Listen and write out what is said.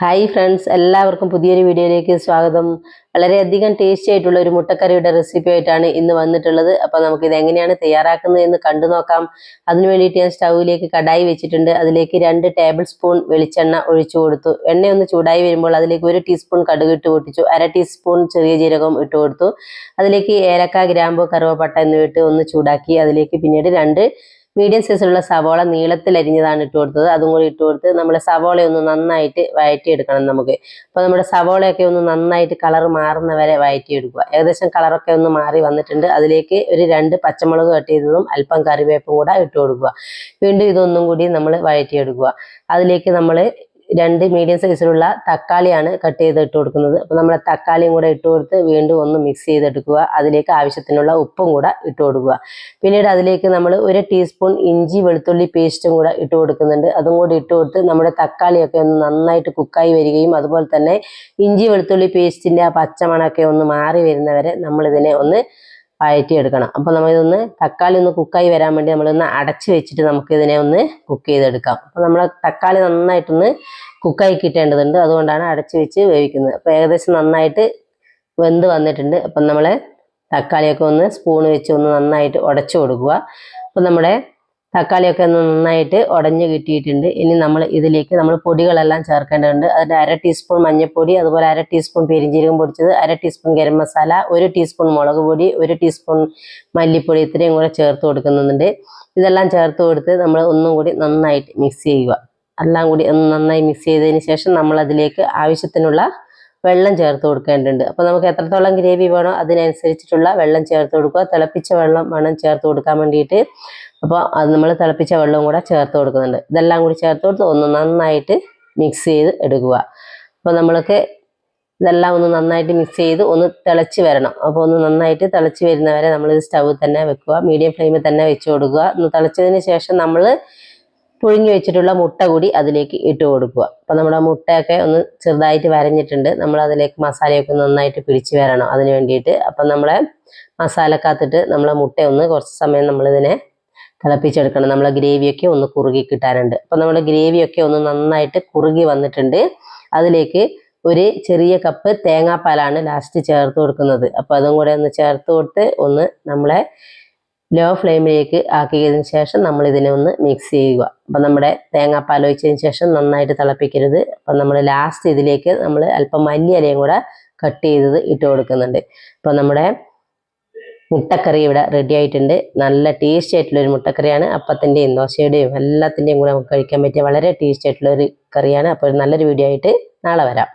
Hi friends എല്ലാവർക്കും പുതിയൊരു വീഡിയോയിലേക്ക് സ്വാഗതം. വളരെയധികം ടേസ്റ്റി ആയിട്ടുള്ള ഒരു മുട്ടക്കറിയുടെ റെസിപ്പി ആയിട്ടാണ് ഇന്ന് വന്നിട്ടുള്ളത്. അപ്പോൾ ഇത് എങ്ങനെയാണ് തയ്യാറാക്കുന്നത് എന്ന് കണ്ടു നോക്കാം. അതിന് വേണ്ടിയിട്ട് ഞാൻ സ്റ്റൗവിലേക്ക് കടായി വെച്ചിട്ടുണ്ട്. അതിലേക്ക് രണ്ട് ടേബിൾ സ്പൂൺ വെളിച്ചെണ്ണ ഒഴിച്ചു കൊടുത്തു. എണ്ണ ഒന്ന് ചൂടായി വരുമ്പോൾ അതിലേക്ക് ഒരു ടീസ്പൂൺ കടുക് ഇട്ട് പൊട്ടിച്ചു. അര ടീസ്പൂൺ ചെറിയ ജീരകം ഇട്ട് കൊടുത്തു. അതിലേക്ക് ഏലക്ക ഗ്രാമ്പു കറുവപ്പട്ട എന്നിവ ഇട്ട് ഒന്ന് ചൂടാക്കി. അതിലേക്ക് പിന്നീട് രണ്ട് മീഡിയം സൈസിലുള്ള സവോള നീളത്തിൽ അരിഞ്ഞതാണ് ഇട്ട് കൊടുത്തത്. അതും കൂടി ഇട്ട് കൊടുത്ത് നമ്മുടെ സവോള ഒന്ന് നന്നായിട്ട് വഴറ്റിയെടുക്കണം നമുക്ക്. അപ്പോൾ നമ്മുടെ സവോളയൊക്കെ ഒന്ന് നന്നായിട്ട് കളർ മാറുന്ന വരെ വഴറ്റിയെടുക്കുക ഏകദേശം കളറൊക്കെ ഒന്ന് മാറി വന്നിട്ടുണ്ട്. അതിലേക്ക് ഒരു രണ്ട് പച്ചമുളക് കട്ട് ചെയ്തതും അല്പം കറിവേപ്പും കൂടെ ഇട്ട് കൊടുക്കുക. വീണ്ടും ഇതൊന്നും കൂടി നമ്മൾ വഴറ്റിയെടുക്കുക അതിലേക്ക് നമ്മൾ രണ്ട് മീഡിയം സൈസിലുള്ള തക്കാളിയാണ് കട്ട് ചെയ്ത് ഇട്ട് കൊടുക്കുന്നത്. അപ്പോൾ നമ്മൾ തക്കാളിയും കൂടെ ഇട്ട് കൊടുത്ത് വീണ്ടും ഒന്ന് മിക്സ് ചെയ്തെടുക്കുക. അതിലേക്ക് ആവശ്യത്തിനുള്ള ഉപ്പും കൂടെ ഇട്ട് കൊടുക്കുക. പിന്നീട് അതിലേക്ക് നമ്മൾ ഒരു ടീസ്പൂൺ ഇഞ്ചി വെളുത്തുള്ളി പേസ്റ്റും കൂടെ ഇട്ട് കൊടുക്കുന്നുണ്ട്. അതും കൂടി ഇട്ട് കൊടുത്ത് നമ്മുടെ തക്കാളിയൊക്കെ ഒന്ന് നന്നായിട്ട് കുക്കായി വരികയും അതുപോലെ തന്നെ ഇഞ്ചി വെളുത്തുള്ളി പേസ്റ്റിന്റെ ആ പച്ചമണമൊക്കെ ഒന്ന് മാറി വരുന്നവരെ നമ്മളിതിനെ ഒന്ന് വഴറ്റിയെടുക്കണം അപ്പോൾ നമ്മൾ ഇതൊന്ന് തക്കാളി ഒന്ന് കുക്കായി വരാൻ വേണ്ടി നമ്മളൊന്ന് അടച്ച് വെച്ചിട്ട് നമുക്ക് ഇതിനെ ഒന്ന് കുക്ക് ചെയ്തെടുക്കാം. അപ്പോൾ നമ്മൾ തക്കാളി നന്നായിട്ടൊന്ന് കുക്കായി കിട്ടേണ്ടതുണ്ട്. അതുകൊണ്ടാണ് അടച്ച് വെച്ച് വേവിക്കുന്നത്. അപ്പോൾ ഏകദേശം നന്നായിട്ട് വെന്ത് വന്നിട്ടുണ്ട്. അപ്പം നമ്മൾ തക്കാളിയൊക്കെ ഒന്ന് സ്പൂൺ വെച്ച് ഒന്ന് നന്നായിട്ട് ഉടച്ചു കൊടുക്കുക. അപ്പം നമ്മുടെ തക്കാളിയൊക്കെ ഒന്ന് നന്നായിട്ട് ഉടഞ്ഞു കിട്ടിയിട്ടുണ്ട്. ഇനി നമ്മൾ ഇതിലേക്ക് നമ്മൾ പൊടികളെല്ലാം ചേർക്കേണ്ടതുണ്ട്. അതിൽ അര ടീസ്പൂൺ മഞ്ഞൾപ്പൊടി അതുപോലെ അര ടീസ്പൂൺ പെരിഞ്ജീരകം പൊടിച്ചത് അര ടീസ്പൂൺ ഗരം മസാല ഒരു ടീസ്പൂൺ മുളക് പൊടി ഒരു ടീസ്പൂൺ മല്ലിപ്പൊടി ഇത്രയും കൂടെ ചേർത്ത് കൊടുക്കുന്നുണ്ട്. ഇതെല്ലാം ചേർത്ത് കൊടുത്ത് നമ്മൾ ഒന്നും കൂടി നന്നായിട്ട് മിക്സ് ചെയ്യുക. എല്ലാം കൂടി ഒന്ന് നന്നായി മിക്സ് ചെയ്തതിന് ശേഷം നമ്മൾ അതിലേക്ക് ആവശ്യത്തിനുള്ള വെള്ളം ചേർത്ത് കൊടുക്കേണ്ടതുണ്ട്. അപ്പോൾ നമുക്ക് എത്രത്തോളം ഗ്രേവി വേണോ അതിനനുസരിച്ചിട്ടുള്ള വെള്ളം ചേർത്ത് കൊടുക്കുക. തിളപ്പിച്ച വെള്ളം വേണം ചേർത്ത് കൊടുക്കാൻ വേണ്ടിയിട്ട്. അപ്പോൾ അത് നമ്മൾ തിളപ്പിച്ച വെള്ളവും കൂടെ ചേർത്ത് കൊടുക്കുന്നുണ്ട്. ഇതെല്ലാം കൂടി ചേർത്ത് കൊടുത്ത് ഒന്ന് നന്നായിട്ട് മിക്സ് ചെയ്ത് എടുക്കുക. അപ്പോൾ നമ്മൾക്ക് ഇതെല്ലാം ഒന്ന് നന്നായിട്ട് മിക്സ് ചെയ്ത് ഒന്ന് തിളച്ച് വരണം. അപ്പോൾ ഒന്ന് നന്നായിട്ട് തിളച്ച് വരുന്നവരെ നമ്മൾ സ്റ്റൗവിൽ തന്നെ വെക്കുക. മീഡിയം ഫ്ലെയിമിൽ തന്നെ വെച്ച് കൊടുക്കുക. ഒന്ന് തിളച്ചതിന് ശേഷം നമ്മൾ പുഴുങ്ങി വെച്ചിട്ടുള്ള മുട്ട കൂടി അതിലേക്ക് ഇട്ട് കൊടുക്കുക. അപ്പോൾ നമ്മുടെ മുട്ടയൊക്കെ ഒന്ന് ചെറുതായിട്ട് വരഞ്ഞിട്ടുണ്ട്. നമ്മൾ അതിലേക്ക് മസാലയൊക്കെ നന്നായിട്ട് പിടിച്ച് വരണം അതിന് വേണ്ടിയിട്ട്. അപ്പം നമ്മളെ മസാല കാത്തിട്ട് നമ്മളെ മുട്ട ഒന്ന് കുറച്ച് സമയം നമ്മളിതിനെ തിളപ്പിച്ചെടുക്കണം. നമ്മളെ ഗ്രേവിയൊക്കെ ഒന്ന് കുറുകി കിട്ടാനുണ്ട്. അപ്പം നമ്മുടെ ഗ്രേവിയൊക്കെ ഒന്ന് നന്നായിട്ട് കുറുകി വന്നിട്ടുണ്ട്. അതിലേക്ക് ഒരു ചെറിയ കപ്പ് തേങ്ങാപ്പാലാണ് ലാസ്റ്റ് ചേർത്ത് കൊടുക്കുന്നത്. അപ്പോൾ അതും കൂടെ ഒന്ന് ചേർത്ത് കൊടുത്ത് ഒന്ന് നമ്മളെ ലോ ഫ്ലെയിമിലേക്ക് ആക്കിയതിന് ശേഷം നമ്മൾ ഇതിനെ ഒന്ന് മിക്സ് ചെയ്യുക. അപ്പം നമ്മുടെ തേങ്ങാപ്പാൽ ഒഴിച്ചതിന് ശേഷം നന്നായിട്ട് തിളപ്പിക്കരുത്. അപ്പം നമ്മൾ ലാസ്റ്റ് ഇതിലേക്ക് നമ്മൾ അല്പം മല്ലിയിലയും കൂടെ കട്ട് ചെയ്തത് ഇട്ട് കൊടുക്കുന്നുണ്ട്. അപ്പം നമ്മുടെ മുട്ടക്കറി ഇവിടെ റെഡി ആയിട്ടുണ്ട്. നല്ല ടേസ്റ്റ് ആയിട്ടുള്ള ഒരു മുട്ടക്കറിയാണ്. അപ്പത്തിന്റെയും ദോശയുടെയും എല്ലാത്തിന്റെയും കൂടെ നമുക്ക് കഴിക്കാൻ പറ്റിയ വളരെ ടേസ്റ്റ് ആയിട്ടുള്ള ഒരു കറിയാണ്. അപ്പോൾ ഒരു നല്ലൊരു വീഡിയോ ആയിട്ട് നാളെ വരാം.